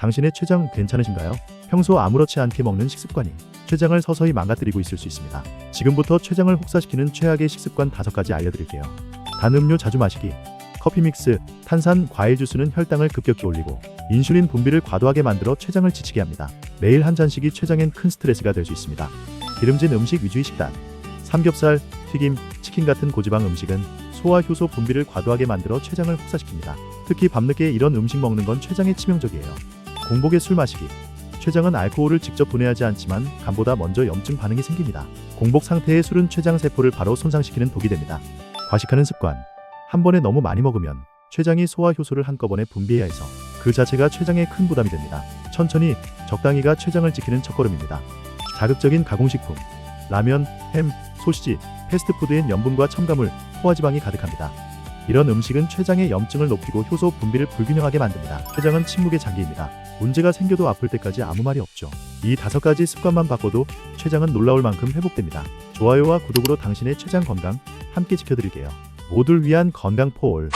당신의 췌장 괜찮으신가요? 평소 아무렇지 않게 먹는 식습관이 췌장을 서서히 망가뜨리고 있을 수 있습니다. 지금부터 췌장을 혹사시키는 최악의 식습관 5가지 알려드릴게요. 단 음료 자주 마시기, 커피 믹스, 탄산, 과일 주스는 혈당을 급격히 올리고 인슐린 분비를 과도하게 만들어 췌장을 지치게 합니다. 매일 한 잔씩이 췌장엔 큰 스트레스가 될 수 있습니다. 기름진 음식 위주의 식단, 삼겹살, 튀김, 치킨 같은 고지방 음식은 소화 효소 분비를 과도하게 만들어 췌장을 혹사시킵니다. 특히 밤늦게 이런 음식 먹는 건 췌장에 치명적이에요. 공복에 술 마시기. 췌장은 알코올을 직접 분해하지 않지만 간보다 먼저 염증 반응이 생깁니다. 공복 상태의 술은 췌장 세포를 바로 손상시키는 독이 됩니다. 과식하는 습관. 한 번에 너무 많이 먹으면 췌장이 소화 효소를 한꺼번에 분비해야 해서 그 자체가 췌장에 큰 부담이 됩니다. 천천히 적당히가 췌장을 지키는 첫걸음입니다. 자극적인 가공식품. 라면, 햄, 소시지, 패스트푸드엔 염분과 첨가물, 포화지방이 가득합니다. 이런 음식은 췌장의 염증을 높이고 효소 분비를 불균형하게 만듭니다. 췌장은 침묵의 장기입니다. 문제가 생겨도 아플 때까지 아무 말이 없죠. 이 다섯 가지 습관만 바꿔도 췌장은 놀라울 만큼 회복됩니다. 좋아요와 구독으로 당신의 췌장 건강 함께 지켜드릴게요. 모두를 위한 건강 포올